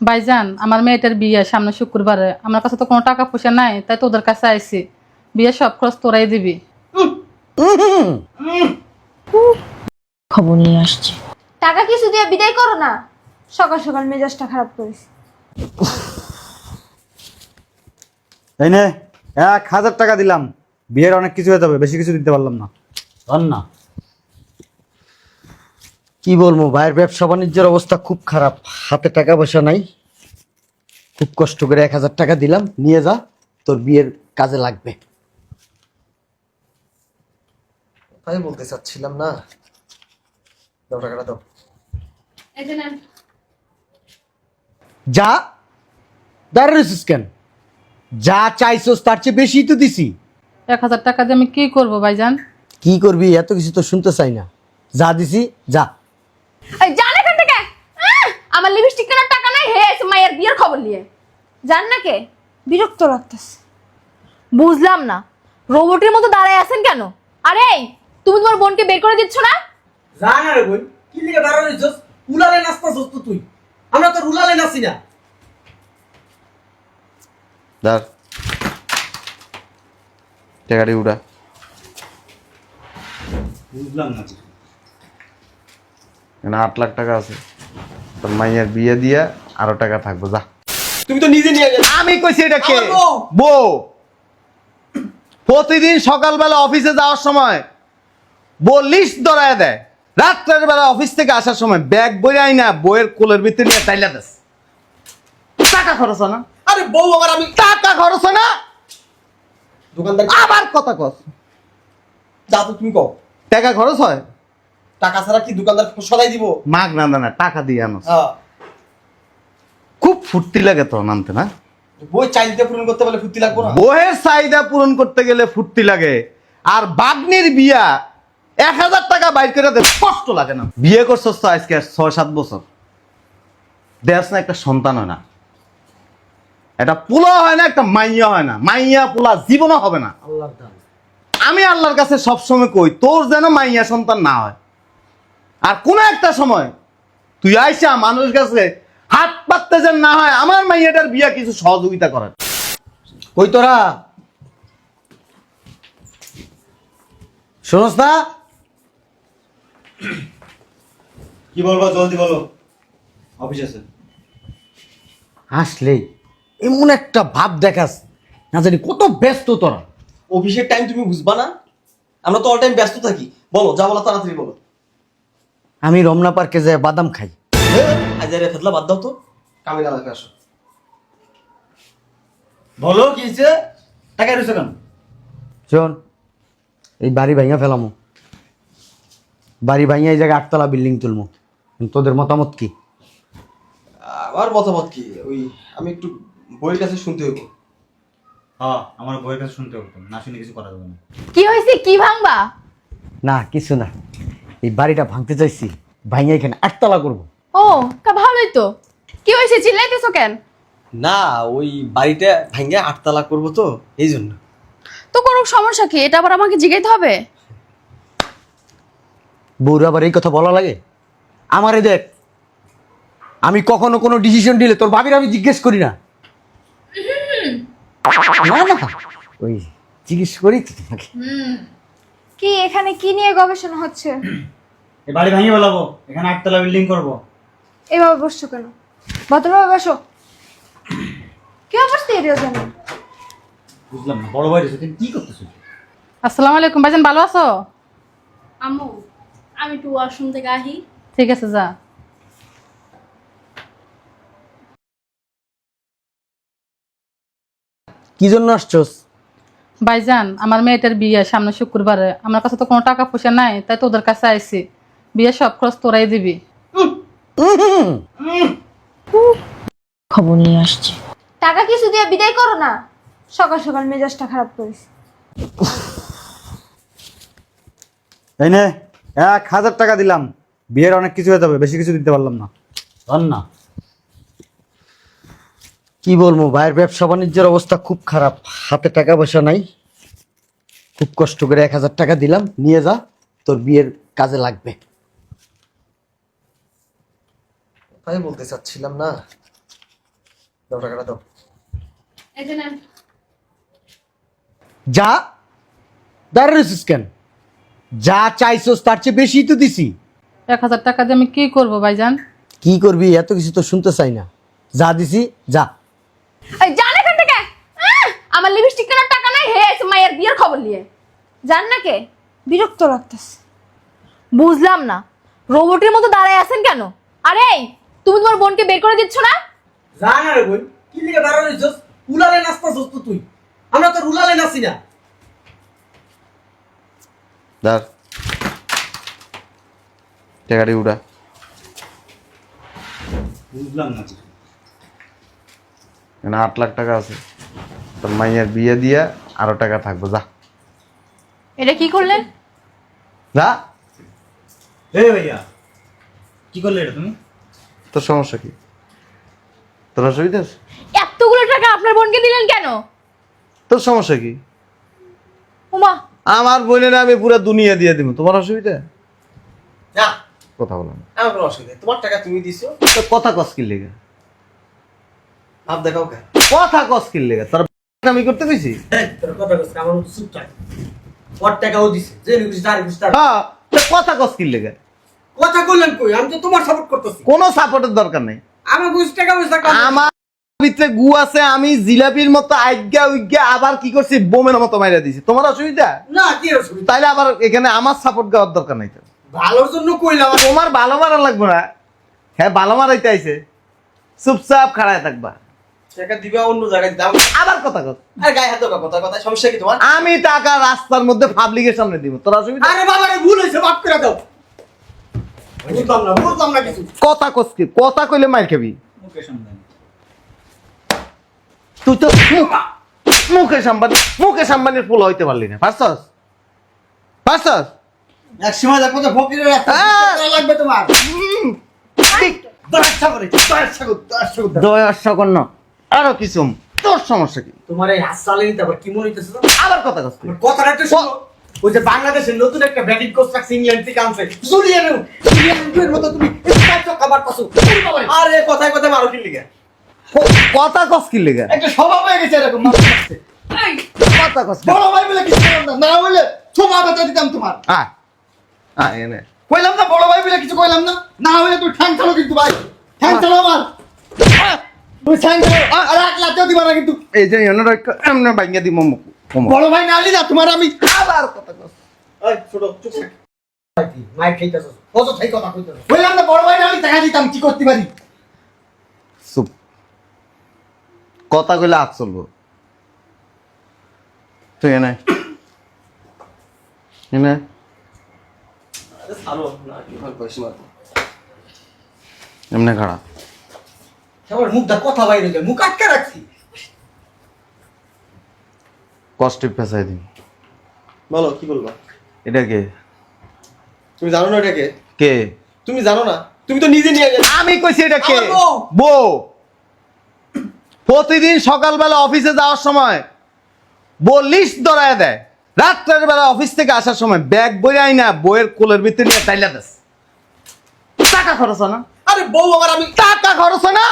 ভাইজান আমার মেয়েটার বিয়ে সামনে শুক্রবারে। আমার কাছে তো কোনো টাকা পয়সা নাই তাই তোদের কাছে আইছি। বিয়ে সব খরচ তোরাই দিবি। খবর নিয়ে আসছে। টাকা কিছু দিয়ে বিদায় করো না। সকাল সকাল মেজাজটা খারাপ করিস। এই নে এক হাজার টাকা দিলাম। বিয়ের অনেক কিছু হয়ে যাবে বেশি কিছু দিতে পারলাম না। ধর না। কি বলব ভাইয়ের ব্যবসা বাণিজ্যের অবস্থা খুব খারাপ। হাতে টাকা পয়সা নাই। খুব কষ্ট করে এক হাজার টাকা দিলাম। নিয়ে যা তোর বিয়ের কাজে লাগবে। তাই বলতে চাচ্ছিলাম না। দাও টাকাটা দাও। যা দাঁড়িয়েছিস কেন? যা চাইছস তার চেয়ে বেশি তো দিছি। এক হাজার টাকা দিয়ে আমি কি করব ভাইজান? কি করবি? এত কিছু তো শুনতে চাই না। যা দিছি যা। এই জান এখান থেকে। আমার লিপস্টিক কেনার টাকা নাই হে মায়ের বিয়ের খবর নিয়ে। জান না কে? বিরক্ত লাগতেছে। বুঝলাম না। রোবটের মতো দাঁড়ায় আছেন কেন? আরে এই, তুমি তোমার বোনকে বের করে দিচ্ছ না? জানা রে বই কি লিখে দাঁড়ানো হইছস উলালে নাচতাছস তো তুই। আমরা তো উলালে নাচি না। ধর টাকাটি উড়া বুঝলাম না। এখানে আট লাখ টাকা আছে। তোর মাইয়ের বিয়ে দিয়ে আরও টাকা থাকব যা। তুমি তো নিজে নিয়ে গেলে। আমি কইছি এটা কে? আমার বউ। প্রতিদিন সকালবেলা অফিসে যাওয়ার সময় বউ লিস্ট ধরায় দেয়। রাত্রের বেলা অফিস থেকে আসার সময় ব্যাগ বই আই না বইয়ের কোলের ভিতরে নিয়ে টাইলা দেস। টাকা খরচ হয় না। আরে বউ আবার আমি টাকা খরচ না। দোকানদার আবার কথা কস। যা তো তুমি কও। টাকা খরচ হয়? টাকা ছাড়া কি দোকানদার সদাই দিব? মাগ না না টাকা দিয়ে আনো হ্যাঁ। খুব ফুর্তি লাগে তো নামতে না? বই চাইতে পূরণ করতে পারলে ফুর্তি লাগবো না? বইয়ের চাহিদা পূরণ করতে গেলে ফুর্তি লাগে। আর বাগনির বিয়া এক হাজার টাকা বাইর করে দে কষ্ট লাগে না। বিয়ে করছস তো আজকে ছয় সাত বছর। দেশ না একটা সন্তান হয় না। এটা পোলা হয় না একটা মাইয়া হয় না। মাইয়া পোলা জীবনও হবে না। আল্লাহর আমি আল্লাহর কাছে সবসময় কই তোর যেন মাইয়া সন্তান না হয়। আর কোনো একটা সময় তুই আইসা মানুষ কাছে হাত পাততে যেন না হয় আমার মাইয়াটার বিয়া কিছু সহযোগিতা করেন ওই তোরা? শোনস না? কি বলব জলদি বলো। অফিস আছে। আসলেই এমন একটা ভাব দেখাস না জানি কত ব্যস্ত তোরা। অফিসের টাইম তুমি বুঝবা না? আমরা তো অল টাইম ব্যস্ত থাকি। বলো যা বলো তাড়াতাড়ি বলো। আমি রমনা পার্কে যাই বাদাম খাই। আজারে ফেতলা বাদ দাও তো। কামে গালাকে আসো। বলো কি হয়েছে? টাকা রয়েছে কেন? শোন এই বাড়ি ভাইয়া ফেলামো বাড়ি ভাইয়া এই জায়গায় আটতলা বিল্ডিং তুলমো। তোদের মতামত কি? আমার মতামত কি? ওই আমি একটু বইয়ের কাছে শুনতে হইব। হ্যাঁ আমার বইয়ের কাছে শুনতে হতো না শুনে কিছু করা যাবে না। কি হয়েছে? কি ভাঙবা? না কিছু না। এই বাড়িটা ভাঙতে চাইছি ভাইয়া এখানে আটতলা করব। ও তা ভালোই তো। কি হয়েছে চিল্লাইতেছো কেন? না ওই বাড়িটা ভাঙ্গে আটতলা করব তো এই জন্য। তো কোনো সমস্যা কি এটা আবার আমাকে জিগাইতে হবে? বউর আবার এই কথা বলা লাগে? আমারে দেখ আমি কখনো কোনো ডিসিশন দিলে তোর ভাবির আমি জিজ্ঞেস করি না। না না ওই জিজ্ঞেস করি তো তোমাকে। কি এখানে কি নিয়ে গবেষণা হচ্ছে? এই বাড়ি ভাঙিয়ে বলাবো এখানে আটতলা বিল্ডিং করব। এভাবে বসছো কেন? ভদ্রভাবে বসো। কি অবস্থা এরিয়া জানো বুঝলাম না বড় ভাই রয়েছে তুমি কি করতেছো? আসসালামু আলাইকুম ভাইজান ভালো আছো? আম্মু আমি একটু ওয়াশরুম থেকে আহি। ঠিক আছে যা। কি জন্য আসছস? ভাইজান আমার মেয়েটার বিয়ে সামনে শুক্রবারে। আমার কাছে তো কোনো টাকা পয়সা নাই তাই তোদের কাছে আইছি। বিয়ে সব খরচ তোরাই দিবি। খবর নিয়ে আসছি। টাকা কিছু দিয়ে বিদায় করো না। সকাল সকাল মেজাজটা খারাপ করিস। এই নে এক হাজার টাকা দিলাম। বিয়ের অনেক কিছু হয়ে যাবে বেশি কিছু দিতে পারলাম না। ধর না। কি বলব ভাইয়ের ব্যবসা বাণিজ্যের অবস্থা খুব খারাপ। হাতে টাকা পয়সা নাই। খুব কষ্ট করে এক হাজার টাকা দিলাম নিয়ে যা তোর বিয়ের কাজে লাগবে। তাই বলতে চাচ্ছিলাম না। দাও টাকাটা দাও। যে দাঁড়িয়েছিস কেন? যা চাইছস তার চেয়ে বেশি তো দিছি। এক হাজার টাকা দিয়ে আমি কি করব ভাইজান? কি করবি এত কিছু তো শুনতে চাই না। যা দিছি যা। যান এখান থেকে। আমার লিপস্টিক কেনার টাকা নাই হে মায়ের বিয়ের খবর নিয়ে। জান না কে? বিরক্ত লাগতেছে। বুঝলাম না। রোবটের মতো দাঁড়ায় আছেন কেন? আরে এই, তুমি তোমার বোনকে বের করে দিচ্ছ না? যা না রে বই কি লিখে দাঁড়ানোছিস উলালে নাচতাছস তো তুই। আমরা তো উলালে নাচি না। ধর টাকাটি উড়া বুঝলাম না এখানে আট লাখ টাকা আছে। তোর মাইয়ের বিয়ে দিয়া আরও টাকা থাকব যা। এটা কি করলেন যা। এই ভাইয়া কি করলে এটা তুমি? তোর সমস্যা কি? তোর অসুবিধা আছে? এতগুলো টাকা আপনার বোনকে দিলেন কেন? তোর সমস্যা কি? উমা। আমার বোনের আমি পুরো দুনিয়া দিয়ে দিব তোমার অসুবিধা? যা। কথা বলো না। আমার কোনো অসুবিধা নেই। তোমার টাকা তুমি দিছো। তো কথা কস কি লেগে? ভাব দেখাও কে? কথা কস লেগে? তোর আমি করতে তোর কথা কইছিস আমার মতো চুপ থাক ওর টাকাও দিছে যে তার তার। হ্যাঁ কথা কস লেগে? কথা কইলেন কই? আমি তো তোমার সাপোর্ট করতেছি। কোনো সাপোর্টের দরকার নেই। আমার গুছ টাকা পয়সা আমার ভিতরে গু আছে আমি জিলাপির মতো আজ্ঞা উজ্ঞা আবার কি করছি বোমের মতো মাইরা দিছি। তোমার অসুবিধা? না কি অসুবিধা? তাইলে আবার এখানে আমার সাপোর্ট দেওয়ার দরকার নাই তো। ভালোর জন্য কইলাম। তোমার ভালো মারা লাগবে না। হ্যাঁ ভালো মারাইতে আইছে। চুপচাপ খাড়ায় থাকবা। টাকা দিবা অন্য জায়গায় দাও। আবার কথা কস আরে গায়ে হাত দাও কথা কথা সমস্যা কি তোমার? আমি টাকা রাস্তার মধ্যে পাবলিকের সামনে দিব তোর অসুবিধা? আরে বাবা রে ভুল হয়েছে মাফ করে দাও। বুঝলাম না বুঝলাম না কিছু। কথা কস কি কথা কইলে মার খাবি। মুখে সন্ধান তুই তো মুখ- মুকেশ আম্বানি মুকেশ আম্বানির ফুল হইতে পারলি না পারছস? পারছস? এক সময় দেখো তো ফকিরের একটা হ্যাঁ। লাগবে তোমার। টাকা করে টাকা আরও কিছু তোর সমস্যা কি? তোমার এই হাত চালিয়ে নিতে আবার কি মনে হইতেছে আবার কথা। আমার কথাটা একটু শোনো। ওই যে বাংলাদেশের নতুন একটা ব্যাটিং কোচ রাখছে ইংল্যান্ড থেকে আনছে। জুলিয়ান জুলিয়ানের মতো তুমি চার চক্কা বার পাছো আরে কথায় কথায় মারো কি লিগে? কথা কস কি লেগে? একটা স্বভাব হয়ে গেছে এরকম। এই! কথা কস বড় ভাই বলে কিছু করলাম না না বলে ছোমা বেচা দিতাম তোমার। আয়। আয় এনে। কইলাম না বড় ভাই বলে কিছু কইলাম না না হলে তুই ঠ্যাং চালো কিন্তু ভাই। ঠ্যাং চালো আমার। দিবা না কিন্তু। এই যে এনে রাখ এমনে বড় ভাই না তোমার আমি আবার কথা কস। এই ছোট চুপ মাইক খাইতাছস? কত থাই কথা কইতাছস। কইলাম না বড় ভাই না টাকা দিতাম কি করতে পারি? চুপ। কথা কইলে হাত চলবো। তুই এনে। এনে। এমনে খাড়া। আমার মুখটা কথা বাইরে যায় মুখ আটকে রাখছি। কষ্টে পেঁচাই দিন। বলো কি বলবা? এটা কে? তুমি জানো না এটাকে কে? তুমি জানো না? তুমি তো নিজে নিয়ে গেলে। আমি কইছি এটা কে? আমার বউ। বউ। প্রতিদিন সকালবেলা অফিসে যাওয়ার সময় বউ লিস্ট ধরায় দেয়। রাত্রের বেলা অফিস থেকে আসার সময় ব্যাগ বই আই না বইয়ের কোলের ভিতরে নিয়ে টাইলা দেস। টাকা খরচ হয় না? আরে বউ আবার আমি টাকা খরচ হয় না?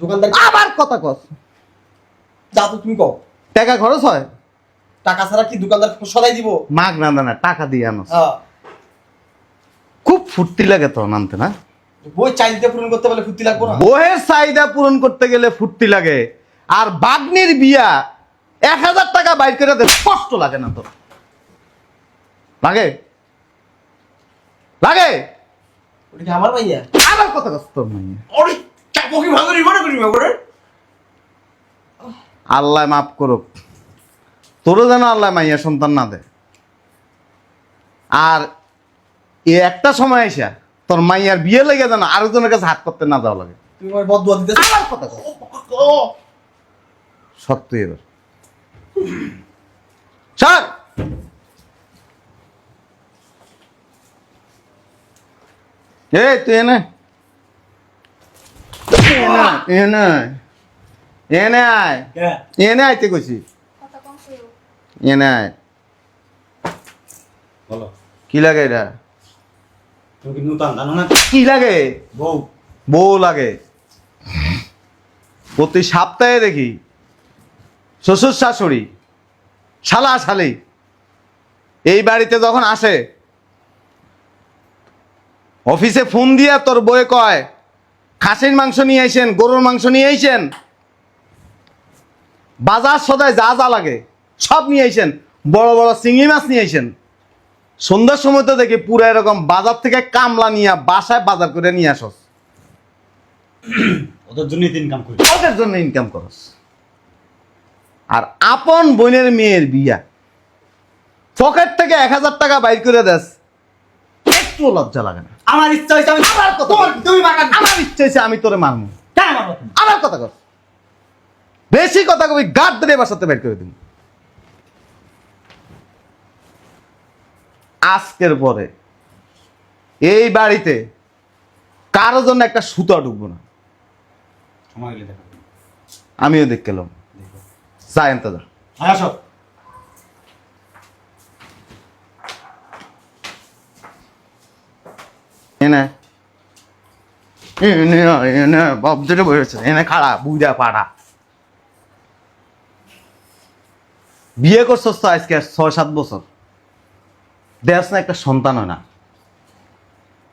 দোকানদার আবার কথা কস। যা তো তুমি কও। টাকা খরচ হয়? টাকা ছাড়া কি দোকানদার সদাই দিব? মাগ না না টাকা দিয়ে আনো হ্যাঁ। খুব ফুর্তি লাগে তো নামতে না? বই চাইতে পূরণ করতে পারলে ফুর্তি লাগবো না? বইয়ের চাহিদা পূরণ করতে গেলে ফুর্তি লাগে। আর বাগনির বিয়া এক হাজার টাকা বাইর করে দে কষ্ট লাগে না তো লাগে? লাগে? আমার ভাইয়া? আবার কথা কষ্ট নাই আল্লাহ মাফ করুক। তোরও যেন আল্লাহ মাইয়া সন্তান না দে আর এ একটা সময় এসে তোর মাইয়ার বিয়ে লেগে যেন আরেকজনের কাছে হাত করতে না যাওয়া লাগে। সত্যি এবার। স্যার এই তুই এনে। এনে কইছি এনে কি লাগে এটা কি লাগে বউ বউ লাগে প্রতি সপ্তাহে দেখি শ্বশুর শাশুড়ি শালা শালি এই বাড়িতে যখন আসে অফিসে ফোন দিয়া তোর বয়ে কয় খাসির মাংস নিয়ে আইসেন গরুর মাংস নিয়ে আইসেন বাজার সদায় যা যা লাগে সব নিয়ে আইসেন বড় বড় চিংড়ি মাছ নিয়ে আইসেন। সন্ধ্যার সময় তো দেখি পুরো এরকম বাজার থেকে কামলা নিয়ে বাসায় বাজার করে নিয়ে আসস। ওদের জন্যই ইনকাম করি। ওদের জন্য ইনকাম করস। আর আপন বোনের মেয়ের বিয়া। পকেট থেকে এক হাজার টাকা বাইর করে দেস একটু লজ্জা লাগে না। আমার ইচ্ছা হয়েছে আমি আমার কথা তুমি মারা আমার ইচ্ছে হয়েছে আমি তোরে মারবো। কেন মারবো আমার কথা কর। বেশি কথা কবি গাদ ধরে বাসাতে বের করে দিন আজকের পরে এই বাড়িতে কারোর জন্য একটা সুতো ঢুকবো না। আমিও দেখ গেলাম যা এনতে যা। হ্যাঁ আসো। এনে এনে এনে বাপ ধরে বসেছে এনে খাড়া বুঝা পাড়া বিয়ে করছস তো আজকে ছয় সাত বছর। দেশ না একটা সন্তান হয় না।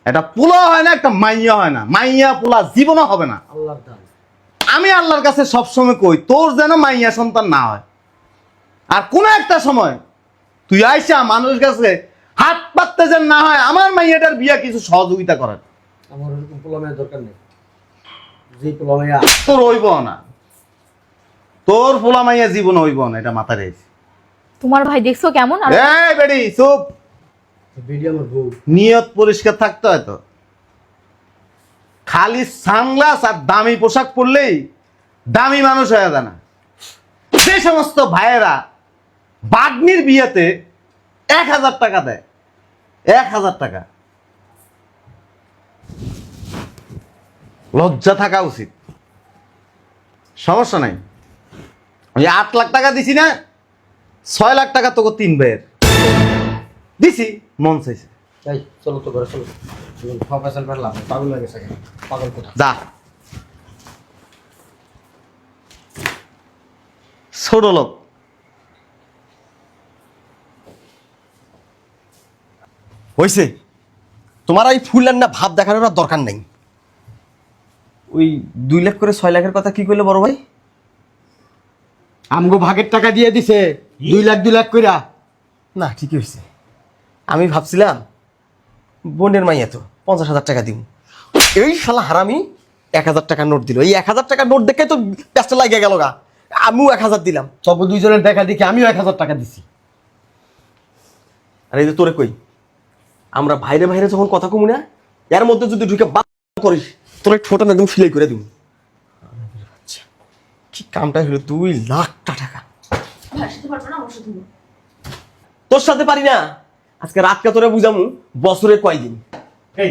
এটা পোলা হয় না একটা মাইয়া হয় না। মাইয়া পোলা জীবনও হবে না। আমি আল্লাহর কাছে সবসময় কই তোর যেন মাইয়া সন্তান না হয়। আর কোনো একটা সময় তুই আইসা মানুষের কাছে হাত পাততে যেন না হয় আমার মাইয়াটার বিয়া কিছু সহযোগিতা করার আমার ওরকম পোলামের দরকার নেই। যে পোলামেয়া তোর হইব না। তোর পোলা মাইয়া জীবন হইব না এটা মাথায় রেখে তোমার ভাই দেখছ কেমন? আর এই বেডি চুপ। বেডি আমার বউ। নিয়ত পরিষ্কার থাকতে হয় তো। খালি সানগ্লাস আর দামি পোশাক পরলেই দামি মানুষ হয়ে যায় না। যে সমস্ত ভাইয়েরা বাগনির বিয়েতে এক হাজার টাকা দেয়। এক হাজার টাকা। লজ্জা থাকা উচিত। সমস্যা নাই। ওই আট লাখ টাকা দিছি না ছয় লাখ টাকা তোকে তিন ভাইয়ের। দিছি মন চাইছে। এই চলো তো ঘরে চলো। ফাঁপাইসাল পারলাম পাগল লাগে পাগল কোথা যা। ছোট লোক। হয়েছে তোমার এই ফুল না ভাব দেখানোর আর দরকার নেই। ওই দুই লাখ করে ছয় লাখের কথা কি করলে বড় ভাই? আমগো ভাগের টাকা দিয়ে দিছে দুই লাখ দুই লাখ কইরা। না ঠিকই হয়েছে আমি ভাবছিলাম বোনের মাইয়া তো পঞ্চাশ হাজার টাকা দিব এই শালা হারামি এক হাজার টাকা নোট দিল। এই এক হাজার টাকা নোট দেখে তো ব্যস্ত লাগিয়ে গেল গা। আমিও এক হাজার দিলাম। তবে দুইজনের দেখা দেখি আমিও এক হাজার টাকা দিছি। আর এই যে তোরে কই? আমরা বাইরে বাইরে যখন কথা কমু না এর মধ্যে যদি ঢুকে বাদ করিস তোর ঠোঁটা একদম সিলাই করে দিব আচ্ছা কি কামটা হলো? দুই লাখ টাকা। তোর সাথে পারি না? আজকে রাতকে তোরে বুঝামু বছরে কয়দিন? এই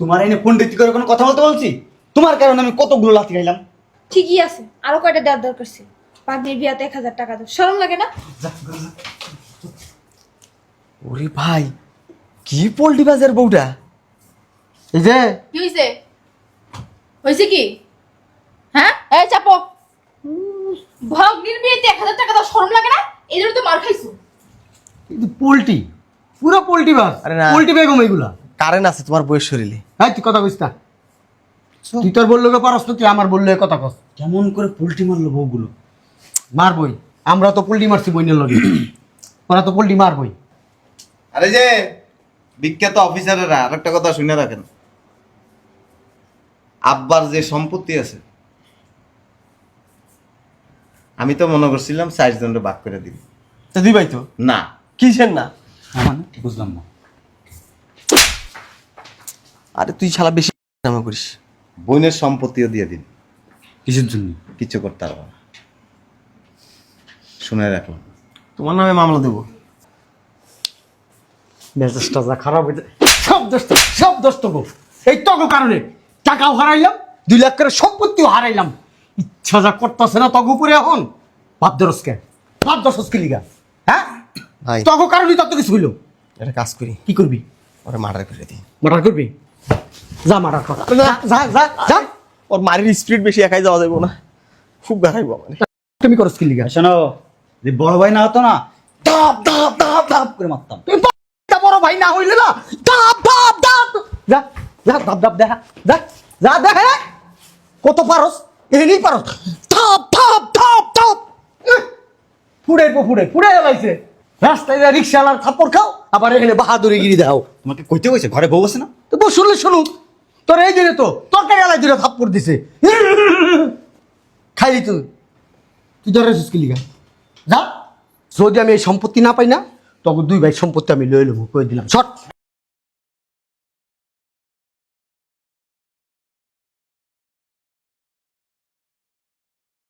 তোমার এনে পন্ডিত করে কোনো কথা বলতে বলছি? তোমার কারণে আমি কতগুলো লাথি খাইলাম? ঠিকই আছে আরও কয়টা দেওয়ার দরকার ছিল। পাগনির বিয়াতে এক হাজার টাকা দাও। সরম লাগে না? ওরে ভাই কি পোল্ট্রি বাজার বউটা? এই যে। কি হয়েছে হয়েছে কি? হ্যাঁ? এই চাপো। ভগ্নির বিয়েতে এক হাজার টাকা দাও শরম লাগে না? এই জন্য তো মার খাইছো। কিন্তু পোল্ট্রি পুরো পোল্ট্রি বাস। আরে না। পোল্ট্রি বেগম এইগুলা। কারেন্ট আছে তোমার বয়স শরীরে। হ্যাঁ তুই কথা কইস না। তুই তোর বলল পারস তো তুই আমার বললে কথা কস। কেমন করে পোল্ট্রি মারলো বউগুলো? মারবই আমরা তো পোল্ট্রি মারছি বইনের লগে। ওরা তো পোল্ট্রি মারবই আরে যে বিখ্যাত অফিসারেরা আরেকটা কথা শুনে রাখেন। আব্বার যে সম্পত্তি আছে আমি তো মনে করছিলাম চার জনের ভাগ করে দিবি। তো দিবাই তো? না। কিসের না? বুঝলাম না। আরে তুই শালা বেশি নামা করিস। বোনের সম্পত্তিও দিয়ে দিন। কিসের জন্য? কিছু করতে পারব না। শুনে রাখলাম। তোমার নামে মামলা দেবো। মেজাজটা যা খারাপ সব দোষ সব দোষ। এই তো গো কারণে টাকাও হারাইলাম দুই লাখ করে সম্পত্তিও হারাইলাম। ইচ্ছা যা করতেছে না তগু উপরে এখন? ভাব দরসকে ভাব দরসকে লিগা। হ্যাঁ? ভাই। তগু কারণে তত কিছু হইল। একটা কাজ করি। কি করবি? ওরা মার্ডার করে দিই। মার্ডার করবি? যা মার্ডার কর। যা যা যা ওর মারির স্পিড বেশি একাই যাওয়া যাব না। খুব গাড়াইবো আমার। তুমি করো স্কিল লিগা। শোনো যে বড় ভাই না হতো না ধাপ ধাপ ধাপ ধাপ করে মারতাম। ভাই না হইলে না দাপ দাপ দাপ যা যা দাপ দাপ দেখা যা যা দেখা কত পারস? এহেনি পারস। ধাপ ধাপ ধাপ ধাপ। ফুড়ে পো ফুড়ে ফুড়ে রাস্তায় যা রিক্সাওয়ালার থাপ্পড় খাও আবার এখানে বাহাদুরি গিরি দাও তোমাকে কইতে কইছে ঘরে বউ আছে না? তো বউ শুনলে শুনুক। তোর এই দিনে তো তরকারি আলাই দিলে থাপ্পড় দিছে। খাইলি তুই। তুই ধরে কি লিগা? যা। যদি আমি এই সম্পত্তি না পাই না তখন দুই ভাই সম্পত্তি আমি লয়ে নেব করে দিলাম শর্ট